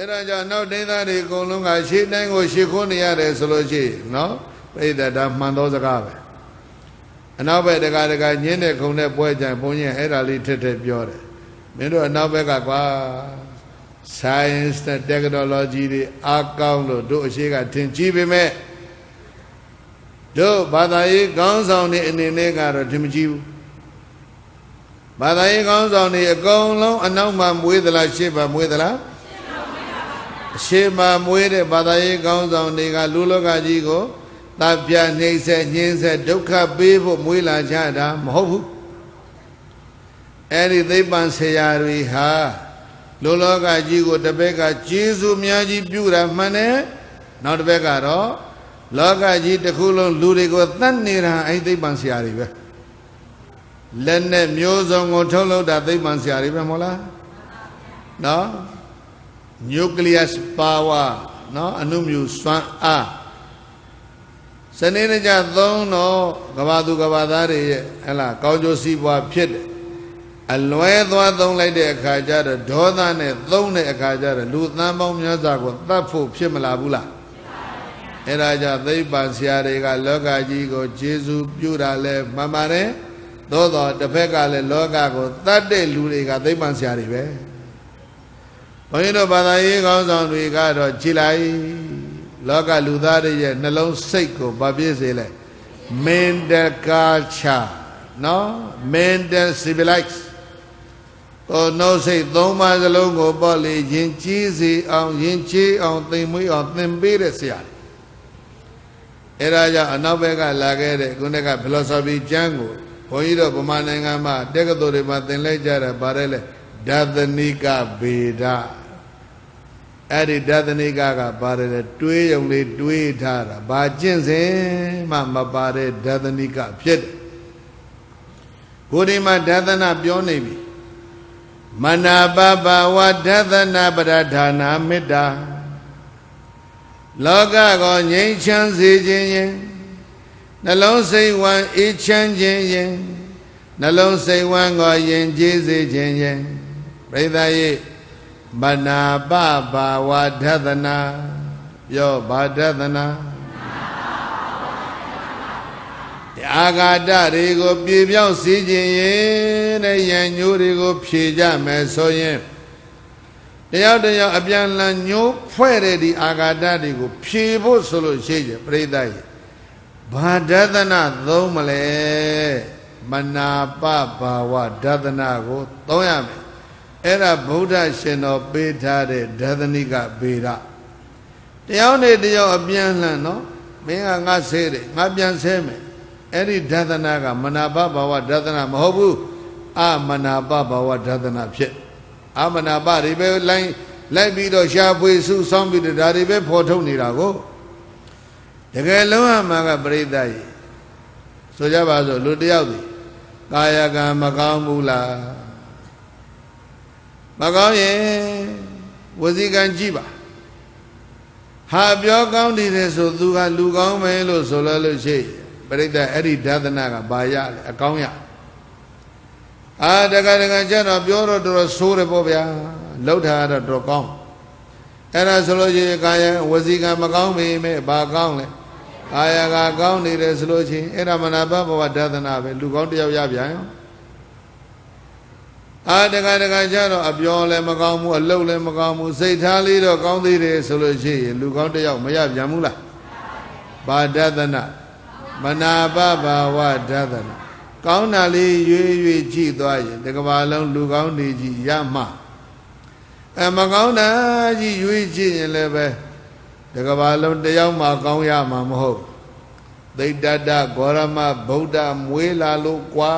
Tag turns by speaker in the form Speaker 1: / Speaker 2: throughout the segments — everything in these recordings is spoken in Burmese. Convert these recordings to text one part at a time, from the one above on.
Speaker 1: အဲ့ဒါကြောင့်နောက်ဒိသားတွေအကုန်လုံးကရှေ့တိုင်းကိုရှေ့ခိုးနေရတယ်ဆိုလို့ရှိရင်နော်ပြိတ္တာဒါမှန်သောစကားပဲအနောက်ဘက်တကားတကားညင်းတဲ့ခုံတဲ့ပွဲကြံဘုန်းကြီးအဲ့ဒါလေးထက်ထက်ပြောတယ်မင်းတို့အနောက်ဘက်ကကွာ science နဲ့ technology တွေအားကောင်းလို့တို့အရှိကထင်ကြီးပေမဲ့တို့ဘာသာရေးခေါင်းဆောင်တွေအနေနဲ့ကတော့ထင်မကြီးဘူးဘာသာရေးခေါင်းဆောင်တွေအကုန်လုံးအနောက်မှာမွေးသလားရှေ့မှာမွေးသလား အရှိမမွေးတဲ့ဘာသာရေးကောင်းဆောင်တွေကလူလောကကြီးကိုတပ်ပြနှိမ့်ဆက်ညှင်းဆက်ဒုက္ခပေးဖို့မွေးလာကြတာမဟုတ်ဘူးအဲ့ဒီသိပ္ပံဆရာတွေဟာလူလောကကြီးကိုတစ်ဘက်ကကျေးဇူးများကြီးပြုတာမှန်တယ်နောက်တစ်ဘက်ကတော့လောကကြီးတစ်ခုလုံးလူတွေကိုတတ်နေတာအဲ့သိပ္ပံဆရာတွေပဲလက်နဲ့မျိုးစုံကိုထုတ်လုပ်တာသိပ္ပံဆရာတွေပဲမဟုတ်လားနော် nucleus power เนาะအနုမြူစွမ်းအားစနေနေ့ကျသုံးတော့ကဘာသူကဘာသားတွေရဲ့ဟဲ့လားကောင်းကျိုးစီးပွားဖြစ်တယ်အလွဲသွားသုံးလိုက်တဲ့အခါကျတော့ဒေါသနဲ့သုံးတဲ့အခါကျတော့လူသန်းပေါင်းများစွာကိုတတ်ဖို့ဖြစ်မလာဘူးလားအဲ့ဒါကြောင့်သိပ္ပံဆရာတွေကလောကကြီးကိုကျေစုပြုတာလဲမှန်ပါတယ်သို့တော့တစ်ဖက်ကလည်းလောကကိုတတ်တဲ့လူတွေကသိပ္ပံဆရာတွေပဲ ဘုန်းကြီးတို့ဘာသာရေးကောင်းဆောင်တွေကတော့ကြည်လိုက်လောကလူသားတွေရဲ့နှလုံးစိတ်ကိုဗပြည့်စေလိုက် mental culture နော် mental civilize ကိုနှုတ်စိတ်သုံးပါးစလုံးကိုပေါ့လေယဉ်ကျေးစေအောင်ယဉ်ကျေးအောင်သင်မွေးအောင်သင်ပေးတဲ့ဆရာတွေအဲဒါကြောင့်အနောက်ဘက်ကလာခဲ့တဲ့ခုနက philosophy ကျမ်းကိုဘုန်းကြီးတို့ဗမာနိုင်ငံမှာတက္ကသိုလ်တွေမှာသင်လိုက်ကြတာဗါတယ်လေ ဒသနိကဗေဒအဲ့ဒီဒသနိကကပါတယ်လေတွေးယုံလေးတွေးထားတာဘာကျင့်စဉ်မှမပါတဲ့ဒသနိကဖြစ်တယ်ကိုဒီမှာဒသနာပြောနေပြီမနာပပဝဒသနာပရဌာနာမေတ္တာလောကကိုငြိမ်းချမ်းစေခြင်းယင်နှလုံးစိတ်ဝမ်းအေးချမ်းခြင်းယင်နှလုံးစိတ်ဝမ်းကိုယဉ်ကျေးစေခြင်းယင် ပရိသတ်ယေမနာပဘာဝဒသနာပြောဘာဒသနာအာဂါတတွေကိုပြေပြောင်းစေခြင်းရဲ့တဲ့ရံညိုးတွေကို ဖြေကြမယ်ဆိုရင်တယောက်တယောက်အပြန်လန်ညိုးဖွဲ့တဲ့ဒီအာဂါတတွေကိုဖြေဖို့ဆိုလို့ရှိရင်ပြိဿရဲ့ဘာဒသနာသုံးမလဲမနာပဘာဝဒသနာကိုသုံးရမယ် အဲ့ဒါဗုဒ္ဓရှင်တော်ပေးထားတဲ့ဒသနိကဗေဒတယောက်နဲ့တယောက်အပြန်လှန်နော်မင်းကငါဆဲတယ်ငါပြန်ဆဲမယ်အဲ့ဒီဒသနာကမနာပဘာဝဒသနာမဟုတ်ဘူးအမနာပဘာဝဒသနာဖြစ်အမနာပတွေပဲလိုင်းလိုက်ပြီးတော့ရှားဖွေစုဆောင်းပြီးတော့ဒါတွေပဲဖော်ထုတ်နေတာကိုတကယ်လုံးအမှန်ကပြိဿကြီးဆိုကြပါစို့လူတယောက်ဒီကာယကံမကောင်းဘူးလား မကောင်းရင်ဝစီကံကြည့်ပါဟာပြောကောင်းတယ်ဆိုသူကလူကောင်းမယ်လို့ဆိုလို့လို့ရှိပြိဿအဲ့ဒီဒသနာကဘာရလဲအကောင်းရအာတကတကကျတော့ပြောတော့တော်ဆိုးတယ်ပေါ့ဗျာလောက်တာတော့တော်ကောင်းအဲ့ဒါဆိုလို့ရှိရင်ကာယဝစီကံမကောင်းပေမဲ့ဘာကောင်းလဲအာယကကောင်းနေတယ်ဆိုလို့ချင်းအဲ့ဒါမနာဘဘဝဒသနာပဲလူကောင်းတယောက်ရပြန်ရော အာတကတကကျတော့အပြောလည်းမကောင်းဘူးအလုပ်လည်းမကောင်းဘူးစိတ်ထားလေးတော့ကောင်းသေးတယ်ဆိုလို့ရှိရင်လူကောင်းတယောက်မရပြန်ဘူးလားဘာဒသနာမနာဘဘဝဒသနာကောင်းတာလေးရွေးရွေးကြည့်သွားရင်တကဘာလုံးလူကောင်းနေကြီးရမှအဲမကောင်းတာကြီးရွေးကြည့်ရင်လည်းပဲတကဘာလုံးတယောက်မှကောင်းရမှာမဟုတ်သိတ္တတဂေါရမဗုဒ္ဓမွေးလာလို့ကွာ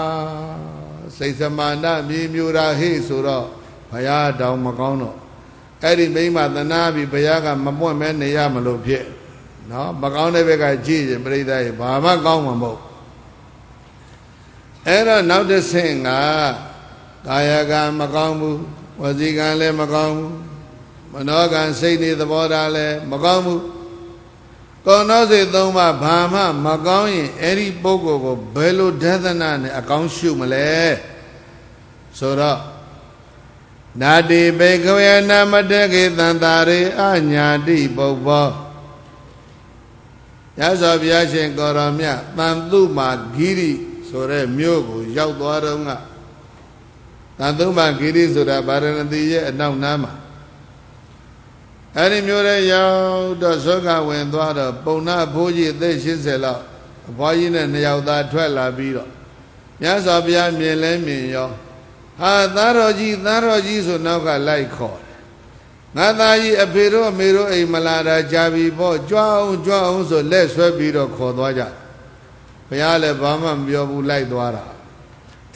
Speaker 1: စိတ်စမာနမြေမြူရာဟိဆိုတော့ဘုရားတောင်မကောင်းတော့အဲ့ဒီမိမသနာပြီးဘုရားကမပွင့်မဲနေရမလို့ဖြစ်နော်မကောင်းတဲ့ဘက်ကကြည့်ရင်ပြိဿရေဘာမှကောင်းမှာမဟုတ်အဲ့တော့နောက်တစ်ဆင့်ကကာယကံမကောင်းဘူးဝစီကံလည်းမကောင်းဘူးမနောကံစိတ်နေသဘောထားလည်းမကောင်းဘူး ကောနောစိတ်သုံးပါးဘာမှမကောင်းရင်အဲ့ဒီပုဂ္ဂိုလ်ကိုဘယ်လိုဒသနာနဲ့အကောင်းရှုမလဲဆိုတော့နာတိဘေကဝေနာမတကေတန္တာရေအညာတိပုပ္ပောရသော်ဘုရားရှင်ကိုရောမြတ်တန်တုမာဂိရိဆိုတဲ့မြို့ကိုရောက်သွားတော့ကတန်တုမာဂိရိဆိုတာဗာရဏသီရဲ့အနောက်နားမှာ အဲ့ဒီမျိုးရဲ့ရောက်တော့သောကဝင်သွားတော့ပုံနာဘိုးကြီးအသက်80လောက်အဘွားကြီးနဲ့နှစ်ယောက်သားထွက်လာပြီးတော့မြတ်စွာဘုရားမြင်လဲမြင်ရောဟာသားတော်ကြီးသားတော်ကြီးဆိုနောက်ကလိုက်ခေါ်တယ်ငါသားကြီးအဖေတို့အမေတို့အိမ်မလာတာကြာပြီပေါ့ကြွအောင်ကြွအောင်ဆိုလက်ဆွဲပြီးတော့ခေါ်သွားကြဘုရားလည်းဘာမှမပြောဘူးလိုက်သွားတာ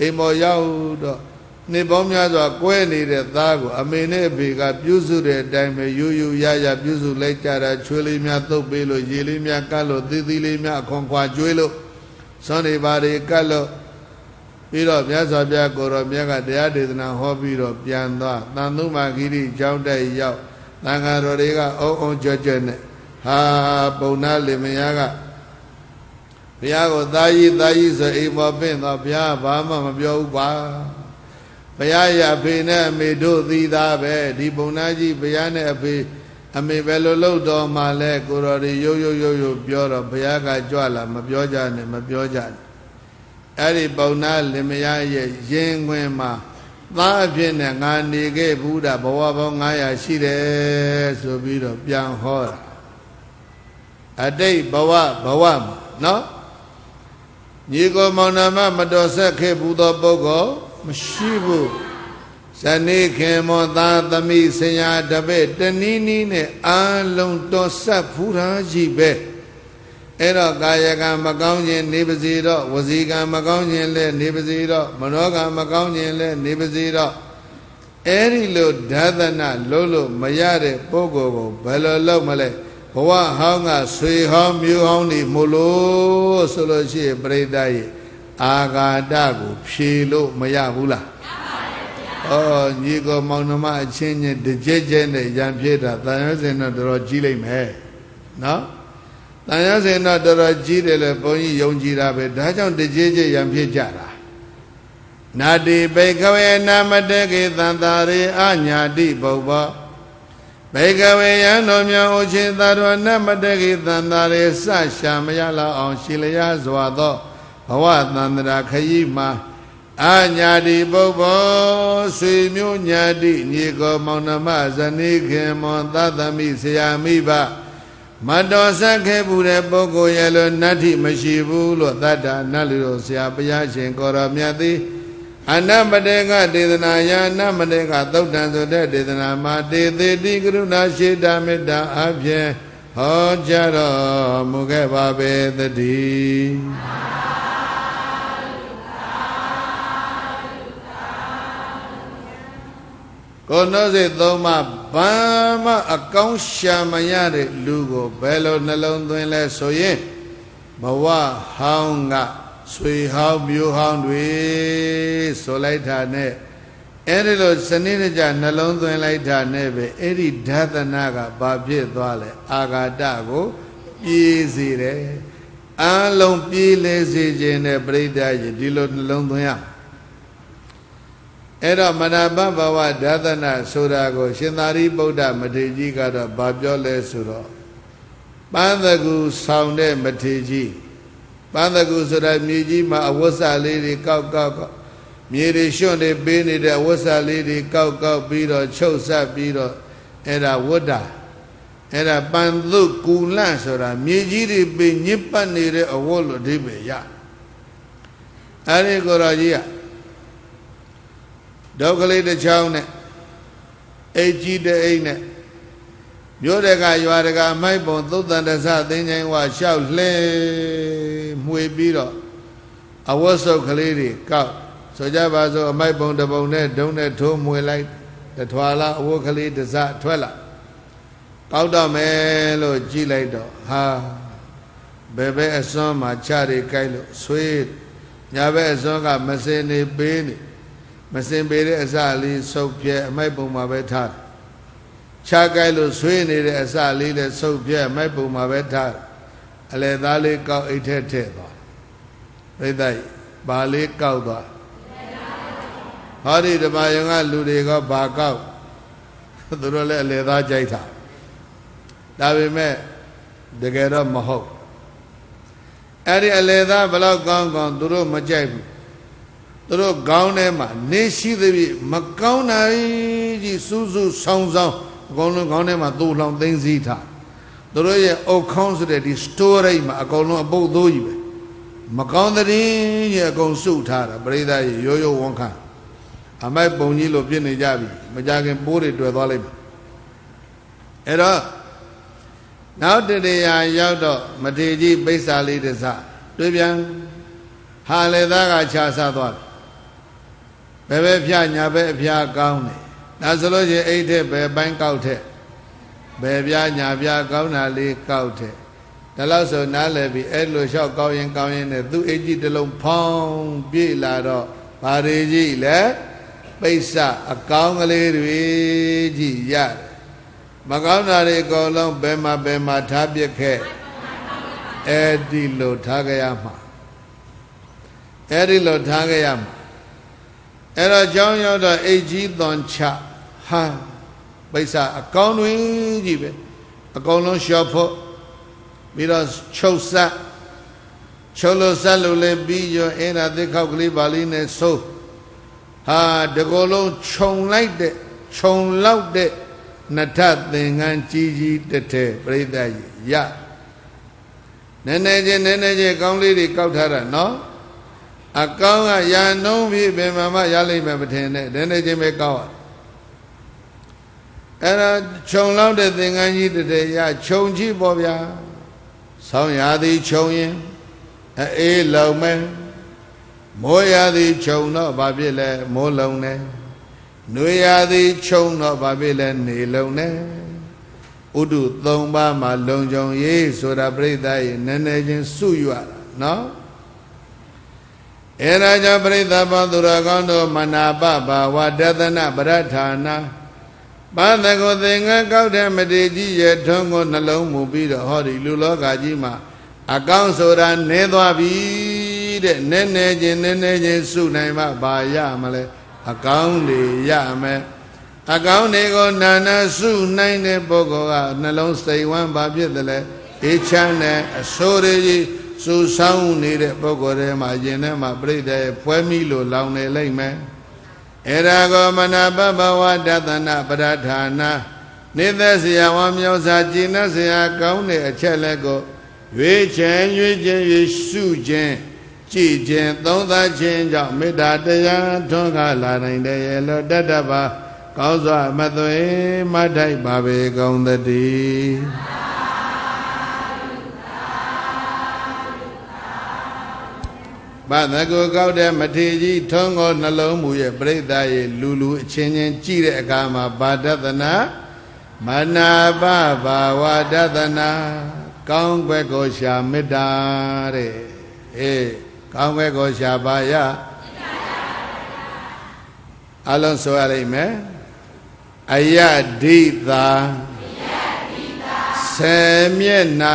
Speaker 1: အိမ်ပေါ်ရောက်တော့ နေပေါင်းများစွာကွဲနေတဲ့သားကိုအမေနဲ့အဖေကပြုစုတဲ့အတိုင်းပဲယူယူရရပြုစုလိုက်ကြတာချွေးလေးများသုတ်ပေးလို့ရေလေးများကတ်လို့သီးသီးလေးများအခွန်ခွာကျွေးလို့စွန့်နေပါတွေကတ်လို့ပြီးတော့မြတ်စွာဘုရားကိုရောမြတ်ကတရားဒေသနာဟောပြီးတော့ပြန်သွားတန်သုမာဂိရိကျောင်းတိုက်ရောက်သံဃာတော်တွေကအုံအုံကြွကြွနဲ့ဟာပုံနာလင်မယားကဘုရားကိုသာကြီးသာကြီးဆိုအိမ်ပေါ်ပင့်တော့ဘုရားဘာမှမပြောဘူးပါ ဘုရားရအဖေနဲ့အမေတို့သီးသားပဲဒီပုံနာကြီးဘုရားနဲ့အဖေအမေပဲလို့လို့တော်မှလဲကိုတော်တွေရုပ်ရုပ်ရုပ်ရုပ်ပြောတော့ဘုရားကကြွလာမပြောကြနဲ့မပြောကြနဲ့အဲ့ဒီပုံနာလင်မယားရဲ့ရင်ခွင်မှာသားအဖြစ်နဲ့ငါနေခဲ့ဘူးတာဘဝပေါင်း900ရှိတယ်ဆိုပြီးတော့ပြန်ဟောတာအတိတ်ဘဝဘဝမှာနော်ညီကိုမောင်နှမမတော်ဆက်ခဲ့ဘူးသောပုဂ္ဂိုလ် မရှိဘူးဇနိခင်မောသာသမိဆရာတပည့်တနည်းနည်းနဲ့အာလုံးတော်ဆက်ဖူးတာကြီးပဲအဲ့တော့ကာယကံမကောင်းခြင်းနေပါစေတော့ဝစီကံမကောင်းခြင်းလည်းနေပါစေတော့မနောကံမကောင်းခြင်းလည်းနေပါစေတော့အဲ့ဒီလိုဓာသနာလုံးလို့မရတဲ့ပုဂ္ဂိုလ်ကိုဘယ်လိုလုပ်မလဲဘဝဟောင်းကဆွေဟောင်းမျိုးဟောင်းနေမို့လို့ဆိုလို့ရှိရင်ပြိတ္တရဲ့ အာဂါတကိုဖြေလို့မရဘူးလားဩညီကောမောင်နှမအချင်းချင်းတကြဲကြဲနဲ့ရံဖြစ်တာတန်ရစင်တော့တော်တော်ကြီးလိမ့်မယ်နော်တန်ရစင်တော့တော်တော်ကြီးတယ်လေဘုန်းကြီးယုံကြည်တာပဲဒါကြောင့်တကြဲကြဲရံဖြစ်ကြတာနာတိဘေကဝေနာမတကေသန္တာရေအညာတိပုဗ္ဗဘေကဝေယံတော်မြောင်ဥချေသာတော်နမတကေသန္တာရေစရှာမရလောက်အောင်ရှိလျာစွာသော ဘဝသန္တရာခရီးမှာအညာတိပုဗ္ဗောဆွေမျိုးညာတိညီကောမောင်နှမဇနီးခင်မွန်သတ္တမိဆရာမိဘမတော်ဆက်ခဲ့ဘူးတဲ့ပုဂ္ဂိုလ်ရဲ့လို့နတ္ထိမရှိဘူးလို့သတ္တနတ်လူတို့ဆရာဘုရားရှင်ကိုရောမြတ်သည်အနမတေကဒေသနာယအနမတေကသုတ်တံဆိုတဲ့ဒေသနာမှာတေသေတိကရုဏာရှိတာမေတ္တာအပြင်ဟောကြားတော်မူခဲ့ပါပေသတည်း ကိုနှုတ်စိတ်သုံးပါးဘာမှအကောင်းရှာမရတဲ့လူကိုဘယ်လိုနှလုံးသွင်းလဲဆိုရင်ဘဝဟောင်းကဆွေဟောင်းမျိုးဟောင်းတွေဆိုလိုက်တာနဲ့အဲ့ဒီလိုစနစ်တကျနှလုံးသွင်းလိုက်တာနဲ့ပဲအဲ့ဒီဓာတနာကဘာဖြစ်သွားလဲအာဃာတကိုပြေးစေတယ်အလုံးပြေးလေစေခြင်းနဲ့ပြိဋ္ဌာကြီးဒီလိုနှလုံးသွင်းရ အဲ့တော့မနာပဘဝဓာသနာဆိုတာကို ရှင်သာရိပုတ္တမထေရကြီးကတော့ဗာပြောလဲဆိုတော့ပန်းတကူဆောင်တဲ့မထေရကြီးပန်းတကူဆိုတာမြေကြီးမှာအဝတ်စာလေးတွေကောက်ကောက်ကောက်မြေတွေရွှွန့်နေပေးနေတဲ့အဝတ်စာလေးတွေကောက်ကောက်ပြီးတော့ချုပ်ဆက်ပြီးတော့အဲ့ဒါဝတ္တာအဲ့ဒါပန်သုကူလန့်ဆိုတာမြေကြီးတွေပေးညစ်ပတ်နေတဲ့အဝတ်လို့အဓိပ္ပာယ်ရအဲ့ဒီကိုရောကြီးက ဒုက္ခလေးတစ်ချောင်းနဲ့အိတ်ကြီးတဲ့အိတ်နဲ့မြို့တကရွာတကမိုက်ပုံသုတ်တန်တဆသိင်းချင်းဝါလျှောက်လှဲမှွေပြီးတော့အဝတ်စုပ်ကလေးတွေကောက်ဆိုကြပါစို့အမိုက်ပုံတစ်ပုံနဲ့ဒုံနဲ့ထိုးမှွေလိုက်တထွာလာအဝတ်ကလေးတစ်စထွက်လာကောက်တော့မယ်လို့ကြည့်လိုက်တော့ဟာဘယ်ဘဲအစွန်းမှာခြတွေကြိုက်လို့ဆွေးညာဘဲအစွန်းကမစင်နေပေးနေ မစင်ပေတဲ့အစလေးဆုပ်ပြဲအမိုက်ပုံမှာပဲထားခြားကြိုက်လို့ဆွေးနေတဲ့အစလေးလည်းဆုပ်ပြဲအမိုက်ပုံမှာပဲထားအလဲသားလေးကောက်အိတ်ထဲထည့်သွားပြိဿဘာလေးကောက်သွားဟဟောဒီဓမ္မယုံကလူတွေကဘာကောက်သူတို့လည်းအလေသားကြိုက်တာဒါပေမဲ့တကယ်တော့မဟုတ်အဲ့ဒီအလေသားဘလောက်ကောင်းကောင်းသူတို့မကြိုက်ဘူး သူတို့ခေါင်းထဲမှာနေရှိသဖြင့်မကောင်းနိုင်ကြီးစူးစူးဆောင်းဆောင်းအကုန်လုံးခေါင်းထဲမှာသို့လောင်သိမ့်စည်းထားသူတို့ရဲ့အုတ်ခေါင်းဆိုတဲ့ဒီ storage မှာအကုန်လုံးအပုတ်သိုးကြီးပဲမကောင်းတဲ့ရင်အကုန်စုထားတာပရိသတ်ရေရိုးရိုးဝန်ခံအမိုက်ပုံကြီးလိုဖြစ်နေကြပြီမကြခင်ပိုးတွေတွေ့သွားလိုက်ပြီအဲ့တော့နောက်တရေရာရောက်တော့မထေကြီးပိဿာလေးတစတွေ့ပြန်ဟာလေသားကခြားဆသွားတယ် ဘယ်ပဲဖြာညာပဲအဖျားကောင်းတယ်ဒါဆိုလို့ချင်းအိတ်ထက်ဘယ်ပိုင်းကောက်ထက်ဘယ်ပြားညာပြားကောင်းတာလေးကောက်ထက်ဒါလို့ဆိုနားလည်ပြီးအဲ့လိုလျှောက်ကောင်းရင်ကောင်းရင်နဲ့သူ့အိတ်ကြီးတစ်လုံးဖောင်းပြေးလာတော့ဘာတွေကြီးလဲပိဿအကောင်းကလေးတွေကြီးရတယ်မကောင်းတာတွေအကုန်လုံးဘယ်မှာဘယ်မှာထားပြက်ခဲ့အဲ့ဒီလိုထားကြရမှာအဲ့ဒီလိုထားကြရမှာ အဲ့တော့ကြောင်းရောက်တော့အိတ်ကြီးသွန်ချဟာပိဿအကောင်းတွေကြီးပဲအကုန်လုံးလျှော့ဖို့ပြီးတော့ချုပ်ဆက်ချုပ်လို့ဆက်လို့လည်းပြီးရောအဲ့ဒါသိခောက်ကလေးပါလေးနဲ့ဆိုးဟာတကောလုံးခြုံလိုက်တဲ့ခြုံလောက်တဲ့နထသင်္ကန်းကြီးကြီးတစ်ထဲပြိဿကြီးရနည်းနည်းချင်းနည်းနည်းချင်းကောင်းလေးတွေကောက်ထားတာနော် အကောင်းကရာနှုံးပြီးဘယ်မှာမှရလိမ့်မယ်မထင်နဲ့နည်းနည်းချင်းပဲကောက်ရအဲ့ဒါခြုံလောက်တဲ့သင်္ကန်းကြီးတစ်ထဲရခြုံကြည့်ပေါ့ဗျာဆောင်းရာသည်ခြုံရင်အေးလုံမယ်မိုးရာသည်ခြုံတော့ဘာဖြစ်လဲမိုးလုံတယ်နွေရာသည်ခြုံတော့ဘာဖြစ်လဲနေလုံတယ်ဥဒုသုံးပါးမှာလုံကြုံရေးဆိုတာပြိဿရဲ့နည်းနည်းချင်းစုရတာနော် အဲဒါကြောင့်ပြိဿဘောသူတော်ကောင်းတို့မနာပဘာဝတသနာပရဌာနာဘာသကိုသင်္ကန်းကောက်တဲ့မတေကြီးရဲ့ထုံးကိုနှလုံးမူပြီးတော့ဟောဒီလူလောကကြီးမှာအကောင်းဆိုတာနည်းသွားပြီတဲ့နည်းနည်းချင်းနည်းနည်းချင်းစုနိုင်မှဘာရမလဲအကောင်းတွေရမယ်အကောင်းတွေကိုနာနာစုနိုင်တဲ့ပုဂ္ဂိုလ်ကနှလုံးစိတ်ဝမ်းဘာဖြစ်တယ်လဲအေးချမ်းတဲ့အဆိုးတွေကြီး စူဆောင်းနေတဲ့ပုဂ္ဂိုလ်တွေမှာယင်ထဲမှာပြိတ္တရဲ့ဖွဲမိလို့လောင်နေလိမ့်မယ်အဲဒါကောမနာပပဝတသနာပရဌာနာနေသက်စရာဝါမြောစာကျင့်သက်စရာကောင်းတဲ့အချက်လက်ကိုရွေးချယ်ရွေးခြင်းရွေးစုခြင်းကြည်ခြင်းသုံးသပ်ခြင်းကြောင့်မေတ္တာတရားထွန်းကားလာနိုင်တယ်ရေလို့တတ္တပါကောင်းစွာမသွေမထိုက်ပါပေကုန်သတည်း ဘာသကိုကောက်တဲ့မထေကြီးထုံးကိုနှလုံးမူရဲ့ပြိဿရဲ့လူလူအချင်းချင်းကြည့်တဲ့အခါမှာဘာဒသနာမနာပဘာဝဒသနာကောင်းဘက်ကိုရှာမေတ္တာတဲ့အေးကောင်းဘက်ကိုရှာပါရအလုံးဆိုရလိမ့်မယ်အယဒိတာဆေမျက်နာ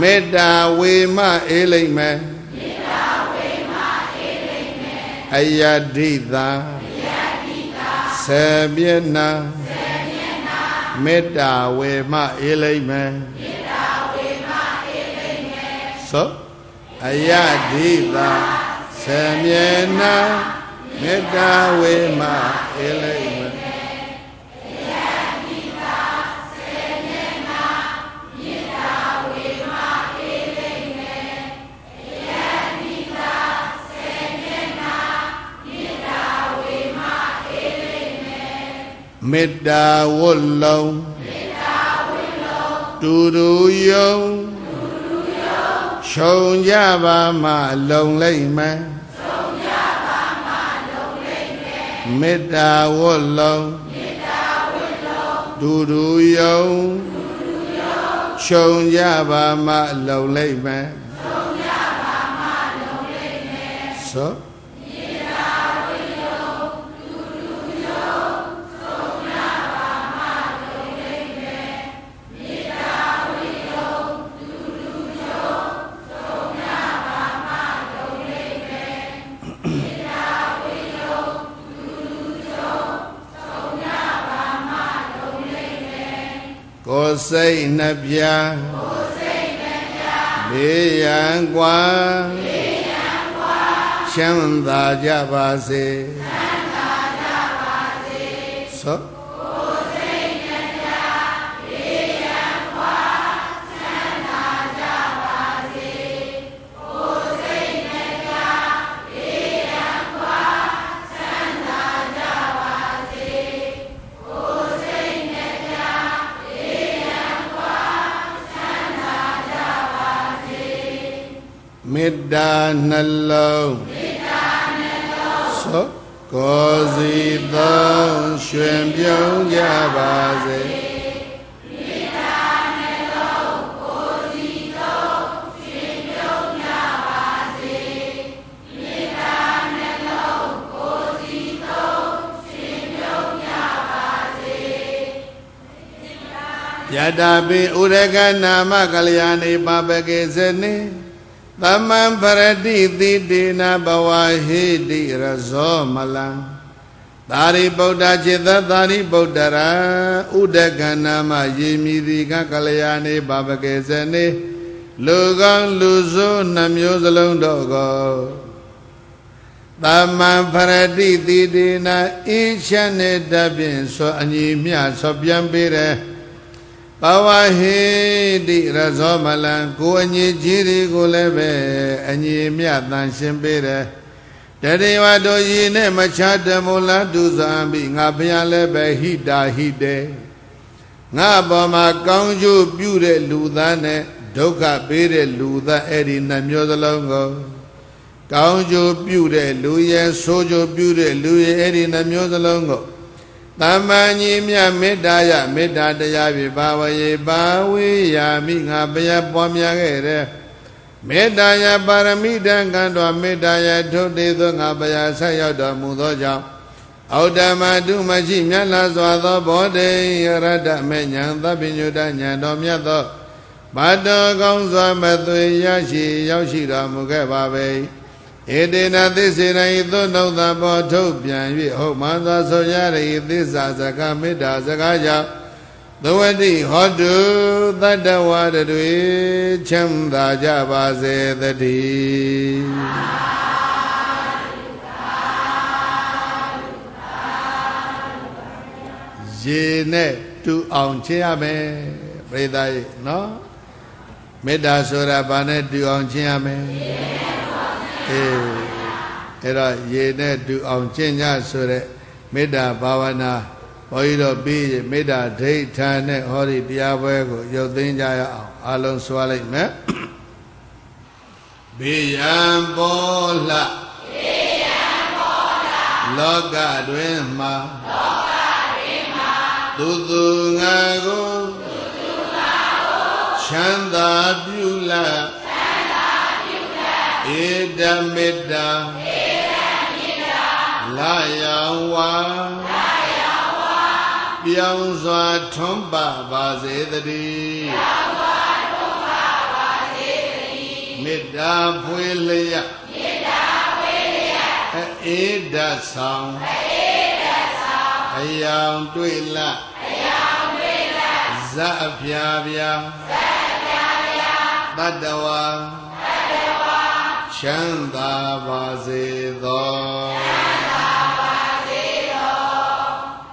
Speaker 1: မေတ္တာဝေမအေးလိမ့်မယ် အယဒိတာအယဒိတာဆေမျက်နာဆေမျက်နာမေတ္တာဝေမအေးလိမ့်မယ်မေတ္တာဝေမအေးလိမ့်မယ်သောအယဒိတာဆေမျက်နာမေတ္တာဝေမအေးလိမ့်မယ် မေတ္တာဝတ်လုံးမေတ္တာဝတ်လုံးတူတူယုံတူတူယုံခြုံကြပါမှလုံလိမ့်မယ်ခြုံကြပါမှလုံလိမ့်မယ်မေတ္တာဝတ်လုံးမေတ္တာဝတ်လုံးတူတူယုံတူတူယုံခြုံကြပါမှလုံလိမ့်မယ်ခြုံကြပါမှလုံလိမ့်မယ်သော စိတ်နှပြကိုယ်စိတ်နှပြဘေးရန်กว่าဘေးရန်กว่าချမ်းသာကြပါစေချမ်းသာ မေတ္တာနှလုံးမေတ္တာနှလုံးသောကိုယ်စီသောရွှင်ပြုံးကြပါစေမေတ္တာနှလုံးကိုယ်စီသောရွှင်ပြုံးကြပါစေမေတ္တာနှလုံးကိုယ်စီသောရွှင်ပြုံးကြပါစေယတာပိဥရကနာမကလျာဏိပပကေဇနေ သမ္မံပရတိတိတေနဘဝဟိတိရဇောမလံသာရိပုတ္တจิตသာရိပုတ္တရာဥဒကနာမယေမိတိကကလျာဏေဘဗကေဇနေလူကောင်းလူဆိုးနှမျိုးစလုံးတို့ကိုသမ္မံပရတိတိတေနအေးချမ်းတဲ့တဖြင့်ဆိုအညီမြဆောပြန်ပေးတယ် ပဝဟိတိရဇောမလံကိုအညီကြီးတွေကိုလည်းပဲအညီမြတ်တန်ရှင်းပေးတယ်တရေဝတို့ရည်နဲ့မချတမူလားဒုစံပြီးငါဘုရားလည်းပဲဟိတာဟိတေငါပေါ်မှာကောင်းကျိုးပြုတဲ့လူသားနဲ့ဒုက္ခပေးတဲ့လူသားအဲ့ဒီနှမျိုးစလုံးကိုကောင်းကျိုးပြုတဲ့လူရဲ့ဆိုးကျိုးပြုတဲ့လူရဲ့အဲ့ဒီနှမျိုးစလုံးကို သမ္မာညီမြမေတ္တာယမေတ္တာတရားဖြင့်ဘာဝေဘာဝေယာမိငါဘယပွားများခဲ့တဲ့မေတ္တာယပါရမိတံကံတော်မေတ္တာယထုတေသောငါဘယဆက်ရောက်တော်မူသောကြောင့်ဩတ္တမတုမရှိမြတ်လာစွာသောဘောဓိရတ္တမေညာသဗ္ဗညုတညာတော်မြတ်သောဘာတော်ကောင်းစွာမသွေရရှိရောက်ရှိတော်မူခဲ့ပါပေ၏ ဧတေနသစ္စေရဤသို့နှုတ်သာပေါ်ထုတ်ပြန်၍ဟုတ်မှန်သောဆိုရ၏သစ္စာစကားမေတ္တာစကားကြောင့်သဝတိဟောတုတတ္တဝါတွေချမ်းသာကြပါစေတည်းရေနဲ့တူအောင်ချင်းရမယ်ပြိဿရေနော်မေတ္တာဆိုတာဘာနဲ့တူအောင်ချင်းရမယ် အေးအဲ့တော့ရေနဲ့တူအောင်ကျင့်ကြဆိုတဲ့မေတ္တာဘာဝနာဘုန်းကြီးတို့ပြီးမေတ္တာဒိဋ္ဌာနဲ့ဟောဒီတရားပွဲကိုရုပ်သိမ်းကြရအောင်အလုံးစွာလိုက်မယ်ဘေးရန်ပေါ်လှဘေးရန်ပေါ်လှလောကတွင်မှာလောကတွင်မှာသူသူငါကိုသူသူငါကိုချမ်းသာပြုလ ဧတမေတ္တာဧတမေတ္တာလာယဝါလာယဝါပြောင်းစွာထွန်းပပါစေတည်းပြောင်းစွာထွန်းပပါစေတည်းမေတ္တာဖွေလျက်မေတ္တာဖွေလျက်အေဒဆောင်အေဒဆောင်အယောင်တွေ့လအယောင်တွေ့လဇအဖျားဗျာဇအဖျားဗျာတတ္တဝါ ချမ်းသာပါစေသော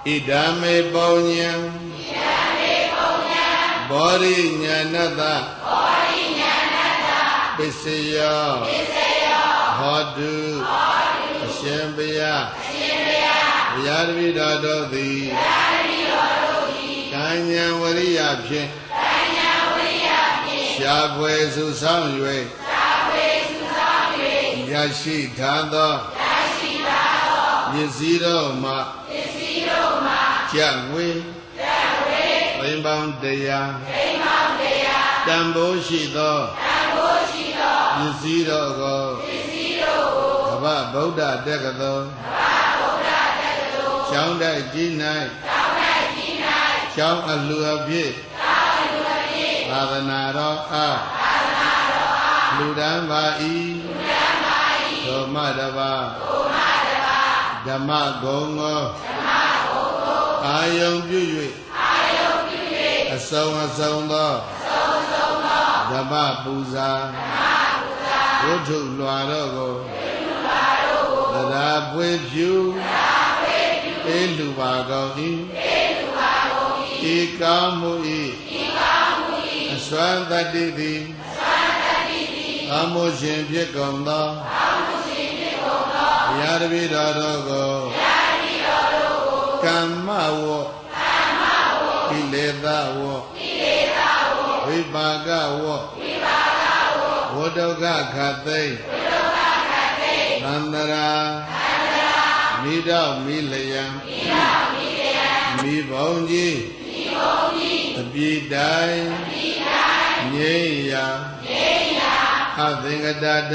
Speaker 1: ဣဒံမေပုံညံဣဒံမေပုံညံဘောရိညာဏတဘောရိညာဏတပစ္စယောပစ္စယောဟောတုဟောတုအရှင်ဘုရားအရှင်ဘုရားဘုရားတပည့်တော်တို့သည်ဘုရားတပည့်တော်တို့သည်ကံဉဏ်ဝရိယဖြင့်ကံဉဏ်ဝရိယဖြင့်ရှားဖွယ်စုဆောင်၍ ရရှိထားသောရရှိထားသောပစ္စည်းတော်မှာပစ္စည်းတော်မှာကြံဝေကြံဝေသိမ့်ပေါင်းတရားသိမ့်ပေါင်းတရားတန်ဖိုးရှိသောတန်ဖိုးရှိသောပစ္စည်းတော်ကိုပစ္စည်းတော်ကိုကဗ္ဗဗုဒ္ဓတက္ကသိုလ်ကဗ္ဗဗုဒ္ဓတက္ကသိုလ်ကျောင်းတိုက်ကြီး၌ကျောင်းတိုက်ကြီး၌ကျောင်းအလှအဖြစ်ကျောင်းအလှအဖြစ်သာသနာတော်အားသာသနာတော်အားလူဒန်းပါ၏လူဒန်း သောမတပါသောမတပါဓမ္မဂုံကိုဓမ္မဂုံကိုအာယုံပြု၍အာယုံပြု၍အစုံအစုံသောဓမ္မပူဇာဝတ္ထုလွာတော့ကိုတရားပွေဖြူအေးလူပါကောင်းဤဤကောင်းမှုဤအစွမ်းတတ္တိသည်အမှုရှင်ဖြစ်ကုန်သော ဘုရားတပည့်တော်တို့ကိုကမ္မဝတ်ကိလေသာဝတ်ဝိပါကဝတ်ဝဒုက္ခခတ်သိမ့်သန္တရာမိတော့မိလျံမိဘုံကြီးအပြည့်တိုင်းငြိမ်းရာအသင်္ကတတ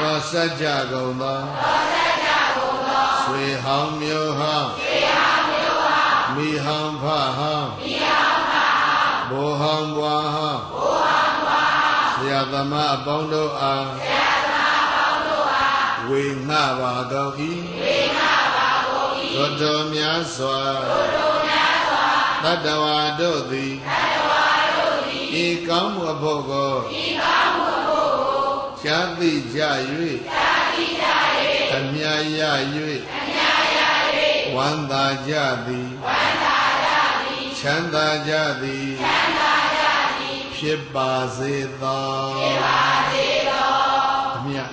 Speaker 1: တော်စัจကြကုန်သောဆွေဟောင်းမျိုးဟောင်းမိဟောင်းဖဟောင်းဘိုးဟောင်းဘွားဟောင်းဆရာသမားအပေါင်းတို့အားဝေငှပါကုန်၏သောတော်များစွာတတ္တဝါတို့သည်ဤကောင်းမှုအဖို့ကိုရှားသိ ကြာတိကြ၍ကြာတိကြ၍အမြာရ၍အမြာရ၍ဝန္တာကြသည်ဝန္တာကြသည်ချမ်းသာကြသည်ချမ်းသာကြသည်ဖြစ်ပါစေသောဖြစ်ပါစေသောအမြတ်